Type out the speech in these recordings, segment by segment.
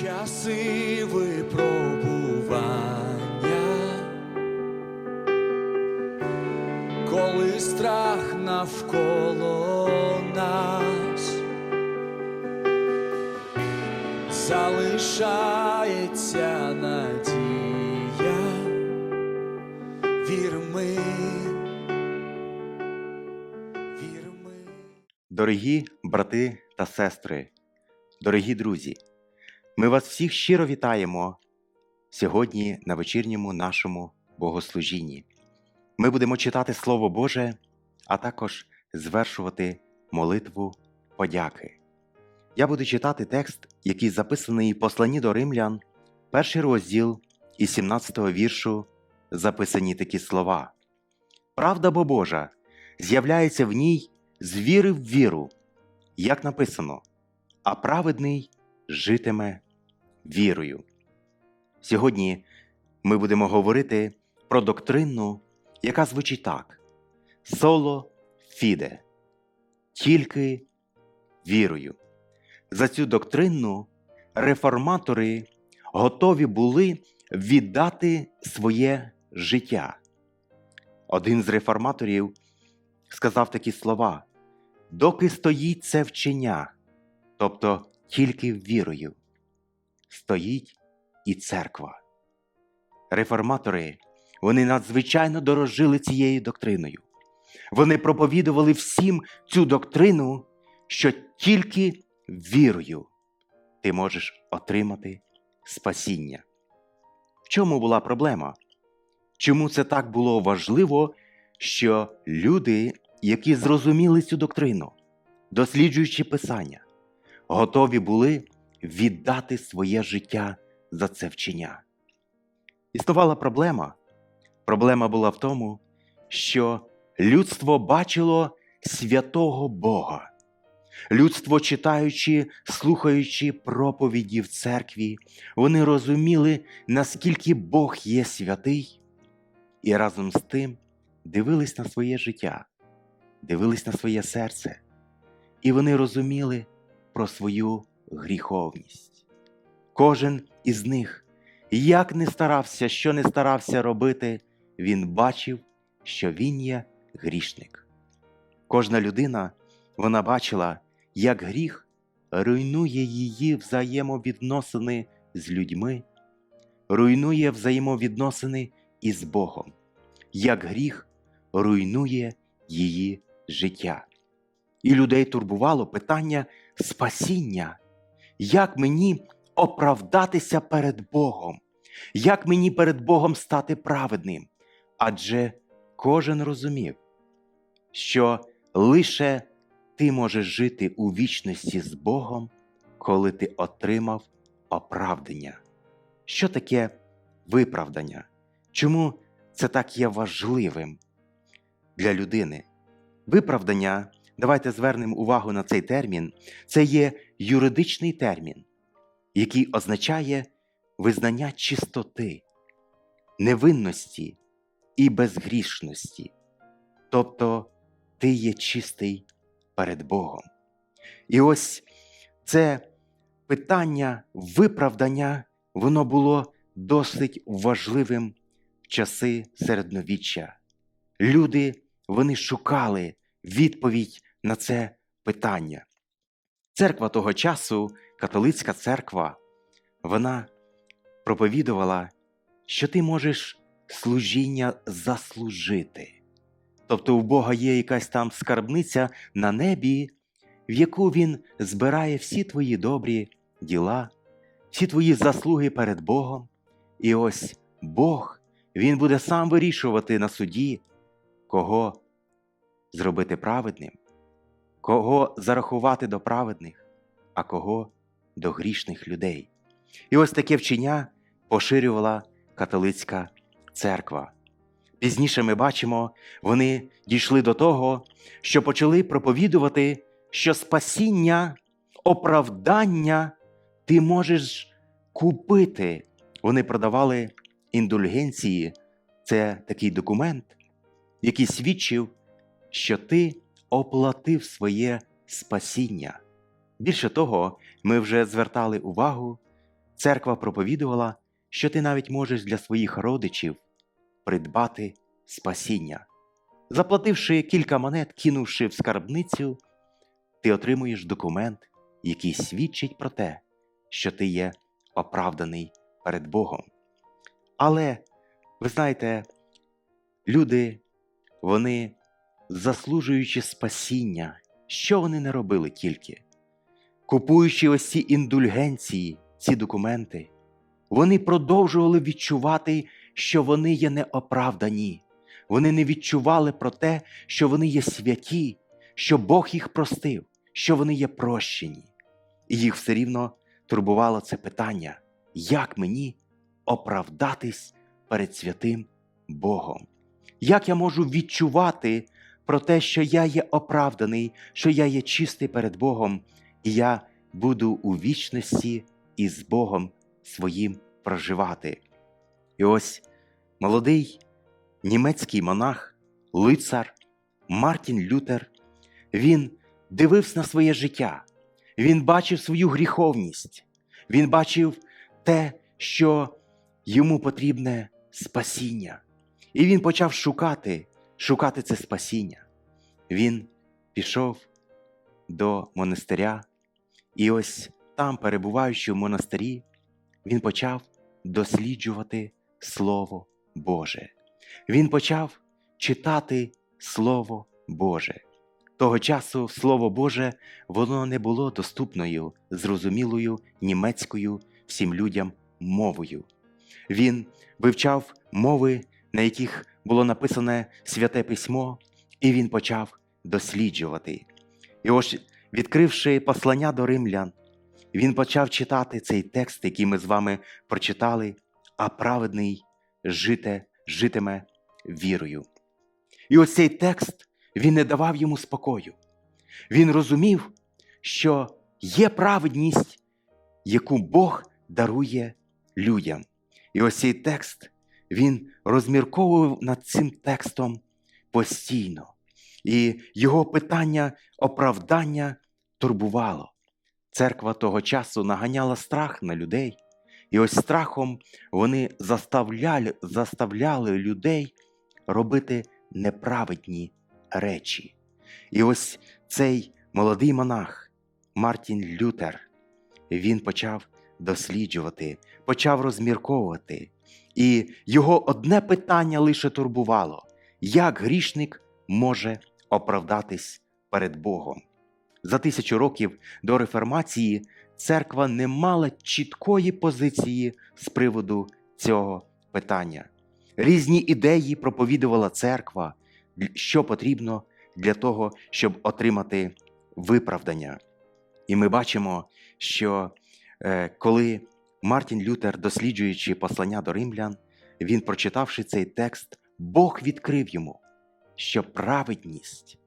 часи випробування, коли страх навколо нас залишається надія, вір ми, вір ми. Дорогі брати та сестри, дорогі друзі, ми вас всіх щиро вітаємо сьогодні на вечірньому нашому богослужінні. Ми будемо читати Слово Боже, а також звершувати молитву подяки. Я буду читати текст, який записаний в посланні до римлян, перший розділ із 17 го віршу записані такі слова. Правда бо Божа з'являється в ній з віри в віру, як написано, а праведний житиме вірою. Сьогодні ми будемо говорити про доктрину, яка звучить так: соло фіде, тільки вірою. За цю доктрину реформатори готові були віддати своє життя. Один з реформаторів сказав такі слова: доки стоїть це вчення, тобто тільки вірою, стоїть і церква. Реформатори вони надзвичайно дорожили цією доктриною. Вони проповідували всім цю доктрину, що тільки вірою ти можеш отримати спасіння. В чому була проблема? Чому це так було важливо, що люди, які зрозуміли цю доктрину, досліджуючи Писання, готові були віддати своє життя за це вчення? Існувала проблема. Проблема була в тому, що людство бачило святого Бога. Людство, читаючи, слухаючи проповіді в церкві, вони розуміли, наскільки Бог є святий, і разом з тим дивились на своє життя, дивились на своє серце, і вони розуміли про свою гріховність. Кожен із них, як не старався, що не старався робити, він бачив, що він є грішник. Кожна людина вона бачила, як гріх руйнує її взаємовідносини з людьми, руйнує взаємовідносини із Богом, як гріх руйнує її життя. І людей турбувало питання спасіння, як мені оправдатися перед Богом, як мені перед Богом стати праведним. Адже кожен розумів, що лише ти можеш жити у вічності з Богом, коли ти отримав оправдання. Що таке виправдання? Чому це так є важливим для людини? Виправдання, давайте звернемо увагу на цей термін, це є юридичний термін, який означає визнання чистоти, невинності і безгрішності. Тобто ти є чистий перед Богом. І ось це питання виправдання, воно було досить важливим в часи середньовіччя. Люди вони шукали відповідь на це питання. Церква того часу, католицька церква, вона проповідувала, що ти можеш служіння заслужити. Тобто у Бога є якась там скарбниця на небі, в яку Він збирає всі твої добрі діла, всі твої заслуги перед Богом. І ось Бог, Він буде сам вирішувати на суді, кого зробити праведним, кого зарахувати до праведних, а кого до грішних людей. І ось таке вчення поширювала католицька церква. Пізніше ми бачимо, вони дійшли до того, що почали проповідувати, що спасіння, оправдання ти можеш купити. Вони продавали індульгенції, це такий документ, який свідчив, що ти оплатив своє спасіння. Більше того, ми вже звертали увагу, церква проповідувала, що ти навіть можеш для своїх родичів придбати спасіння. Заплативши кілька монет, кинувши в скарбницю, ти отримуєш документ, який свідчить про те, що ти є оправданий перед Богом. Але, ви знаєте, люди, вони, заслужуючи спасіння, що вони не робили тільки, купуючи ось ці індульгенції, ці документи, вони продовжували відчувати, що вони є неоправдані. Вони не відчували про те, що вони є святі, що Бог їх простив, що вони є прощені. І їх все рівно турбувало це питання, як мені оправдатись перед святим Богом? Як я можу відчувати про те, що я є оправданий, що я є чистий перед Богом, і я буду у вічності із Богом своїм проживати? І ось молодий німецький монах, лицар Мартін Лютер, він дивився на своє життя, він бачив свою гріховність, він бачив те, що йому потрібне спасіння. І він почав шукати, шукати це спасіння. Він пішов до монастиря, і ось там, перебуваючи в монастирі, він почав досліджувати Слово Боже. Він почав читати Слово Боже. Того часу Слово Боже воно не було доступною, зрозумілою німецькою всім людям мовою. Він вивчав мови, на яких було написане святе письмо, і він почав досліджувати. І ось, відкривши послання до римлян, він почав читати цей текст, який ми з вами прочитали, а праведний жите, житиме вірою. І ось цей текст він не давав йому спокою. Він розумів, що є праведність, яку Бог дарує людям. І ось цей текст він розмірковував над цим текстом постійно, і його питання оправдання турбувало. Церква того часу наганяла страх на людей, і ось страхом вони заставляли, заставляли людей робити неправедні речі. І ось цей молодий монах Мартін Лютер, він почав досліджувати, почав розмірковувати. І його одне питання лише турбувало: як грішник може оправдатись перед Богом? За тисячу років до реформації церква не мала чіткої позиції з приводу цього питання. Різні ідеї проповідувала церква, що потрібно для того, щоб отримати виправдання. І ми бачимо, що е, коли Мартін Лютер, досліджуючи послання до римлян, він, прочитавши цей текст, Бог відкрив йому, що праведність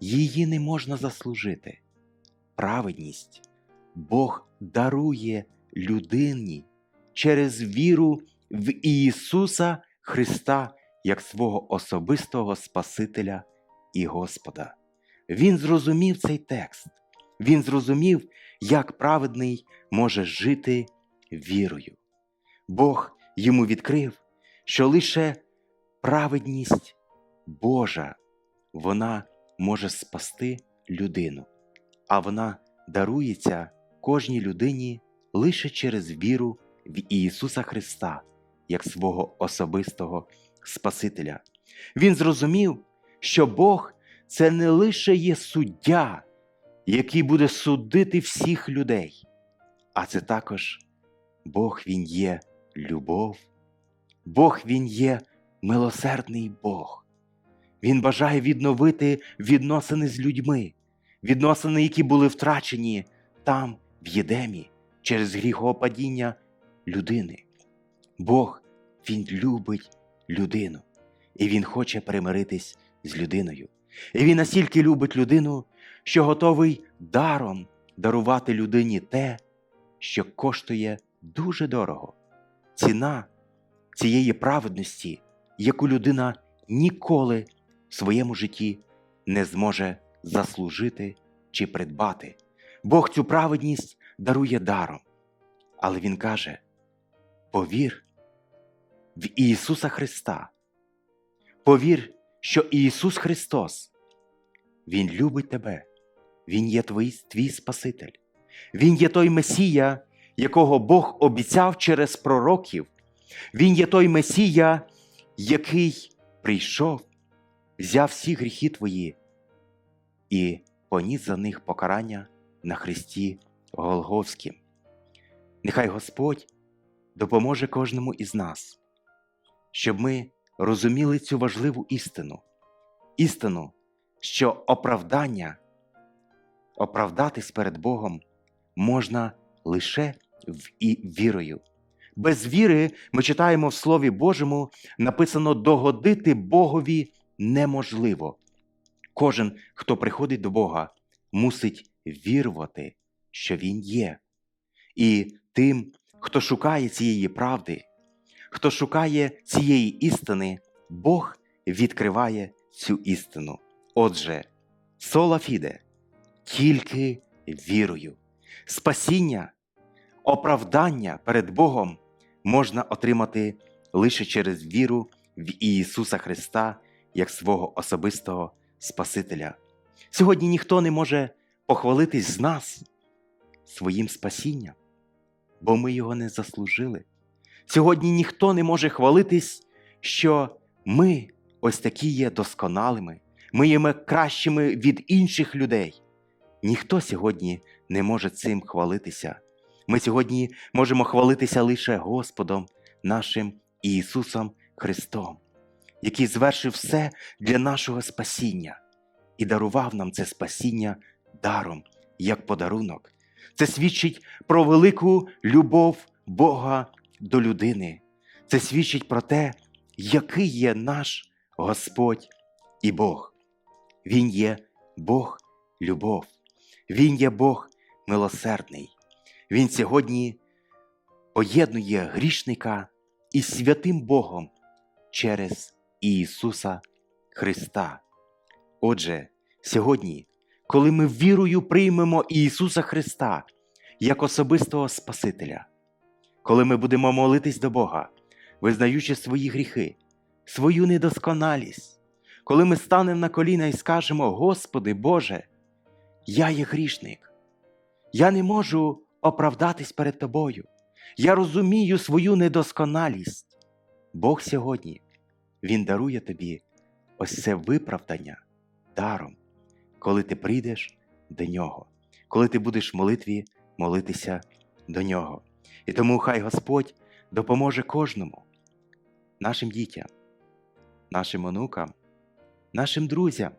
її не можна заслужити. Праведність Бог дарує людині через віру в Ісуса Христа як свого особистого Спасителя і Господа. Він зрозумів цей текст, він зрозумів, як праведний може жити вірою. Бог йому відкрив, що лише праведність Божа вона може спасти людину, а вона дарується кожній людині лише через віру в Ісуса Христа як свого особистого Спасителя. Він зрозумів, що Бог це не лише є суддя, який буде судити всіх людей, а це також Бог Він є любов, Бог Він є милосердний Бог. Він бажає відновити відносини з людьми, відносини, які були втрачені там, в Єдемі, через гріхопадіння людини. Бог Він любить людину, і Він хоче примиритись з людиною. І він настільки любить людину, що готовий даром дарувати людині те, що коштує дуже дорого. Ціна цієї праведності, яку людина ніколи в своєму житті не зможе заслужити чи придбати. Бог цю праведність дарує даром. Але Він каже: повір в Ісуса Христа. Повір, що Ісус Христос, Він любить тебе, Він є твій, твій Спаситель, Він є той Месія, якого Бог обіцяв через пророків. Він є той Месія, який прийшов, взяв всі гріхи твої і поніс за них покарання на Христі Голговськім. Нехай Господь допоможе кожному із нас, щоб ми розуміли цю важливу істину, істину, що оправдання, оправдатись перед Богом можна лише і вірою. Без віри ми читаємо в Слові Божому написано догодити Богові неможливо. Кожен, хто приходить до Бога, мусить вірувати, що Він є. І тим, хто шукає цієї правди, хто шукає цієї істини, Бог відкриває цю істину. Отже, сола фіде тільки вірою. Спасіння, оправдання перед Богом можна отримати лише через віру в Ісуса Христа як свого особистого Спасителя. Сьогодні ніхто не може похвалитись з нас своїм спасінням, бо ми його не заслужили. Сьогодні ніхто не може хвалитись, що ми ось такі є досконалими, ми є кращими від інших людей. Ніхто сьогодні не може цим хвалитися. Ми сьогодні можемо хвалитися лише Господом нашим Ісусом Христом, який звершив все для нашого спасіння і дарував нам це спасіння даром, як подарунок. Це свідчить про велику любов Бога до людини. Це свідчить про те, який є наш Господь і Бог. Він є Бог любов, Він є Бог милосердний. Він сьогодні поєднує грішника із святим Богом через Ісуса Христа. Отже, сьогодні, коли ми вірою приймемо Ісуса Христа як особистого Спасителя, коли ми будемо молитись до Бога, визнаючи свої гріхи, свою недосконалість, коли ми станемо на коліна і скажемо: Господи Боже, я є грішник, я не можу оправдатись перед Тобою. Я розумію свою недосконалість. Бог сьогодні Він дарує тобі ось це виправдання даром, коли ти прийдеш до нього, коли ти будеш в молитві молитися до нього. І тому хай Господь допоможе кожному, нашим дітям, нашим онукам, нашим друзям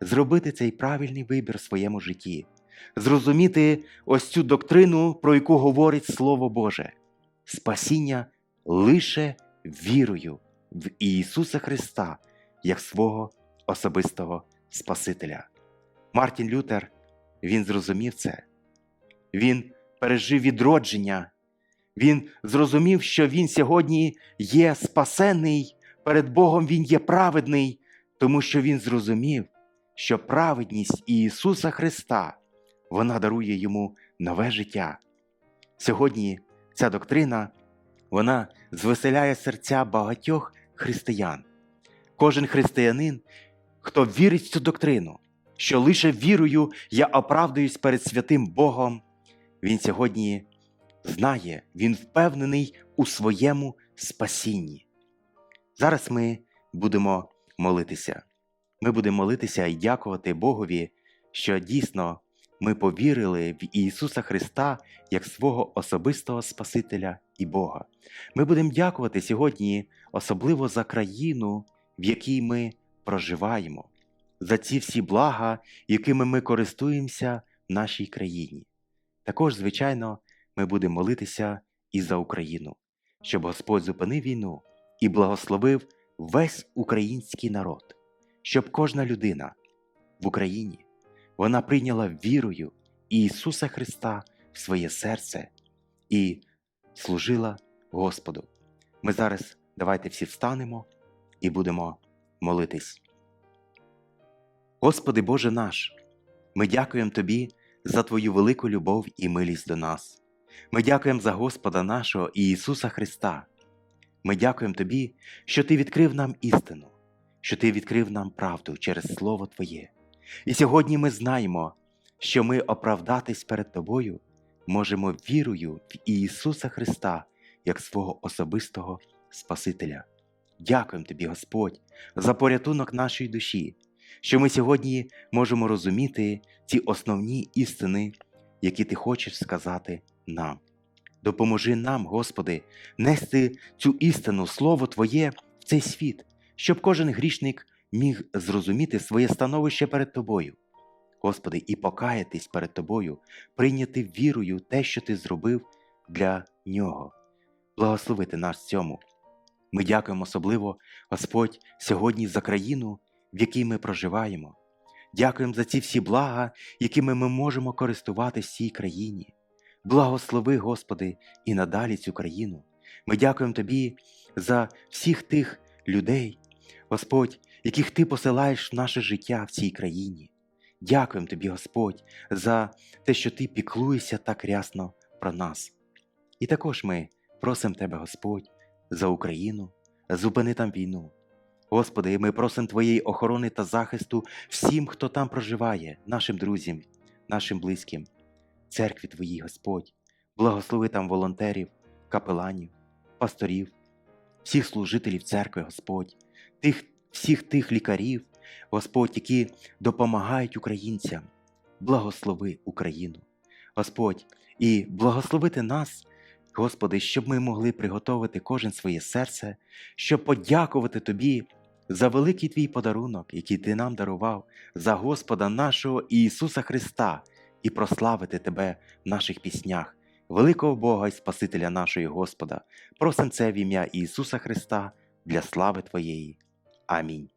зробити цей правильний вибір в своєму житті, зрозуміти ось цю доктрину, про яку говорить Слово Боже, спасіння лише вірою в Ісуса Христа як свого особистого Спасителя. Мартін Лютер він зрозумів це. Він пережив відродження. Він зрозумів, що він сьогодні є спасений, перед Богом Він є праведний, тому що він зрозумів, що праведність Ісуса Христа вона дарує йому нове життя. Сьогодні ця доктрина вона звеселяє серця багатьох християн. Кожен християнин, хто вірить в цю доктрину, що лише вірою я оправдуюсь перед святим Богом, він сьогодні знає, він впевнений у своєму спасінні. Зараз ми будемо молитися. Ми будемо молитися і дякувати Богові, що дійсно ми повірили в Ісуса Христа як свого особистого Спасителя і Бога. Ми будемо дякувати сьогодні, особливо за країну, в якій ми проживаємо, за ці всі блага, якими ми користуємося в нашій країні. Також, звичайно, ми будемо молитися і за Україну, щоб Господь зупинив війну і благословив весь український народ, щоб кожна людина в Україні вона прийняла вірою Ісуса Христа в своє серце і служила Господу. Ми зараз давайте всі встанемо і будемо молитись. Господи Боже наш, ми дякуємо Тобі за Твою велику любов і милість до нас. Ми дякуємо за Господа нашого Ісуса Христа. Ми дякуємо Тобі, що Ти відкрив нам істину, що Ти відкрив нам правду через Слово Твоє. І сьогодні ми знаємо, що ми оправдатись перед Тобою можемо вірою в Ісуса Христа як свого особистого Спасителя. Дякуємо Тобі, Господь, за порятунок нашої душі, що ми сьогодні можемо розуміти ці основні істини, які Ти хочеш сказати нам. Допоможи нам, Господи, нести цю істину, Слово Твоє в цей світ, щоб кожен грішник міг зрозуміти своє становище перед Тобою. Господи, і покаятись перед Тобою, прийняти вірою те, що Ти зробив для нього. Благословити нас цьому. Ми дякуємо особливо, Господь, сьогодні за країну, в якій ми проживаємо. Дякуємо за ці всі блага, якими ми можемо користуватися цій країні. Благослови, Господи, і надалі цю країну. Ми дякуємо Тобі за всіх тих людей, Господь, яких Ти посилаєш в наше життя в цій країні. Дякуємо Тобі, Господь, за те, що Ти піклуєшся так рясно про нас. І також ми просимо Тебе, Господь, за Україну, зупини там війну. Господи, ми просимо Твоєї охорони та захисту всім, хто там проживає, нашим друзям, нашим близьким, церкві Твоїй, Господь, благослови там волонтерів, капеланів, пасторів, всіх служителів церкви, Господь, тих, всіх тих лікарів, Господь, які допомагають українцям. Благослови Україну, Господь, і благословити нас, Господи, щоб ми могли приготовити кожен своє серце, щоб подякувати Тобі за великий Твій подарунок, який Ти нам дарував, за Господа нашого Ісуса Христа, і прославити Тебе в наших піснях, великого Бога і Спасителя нашого Господа. Просим це в ім'я Ісуса Христа для слави Твоєї. Amém.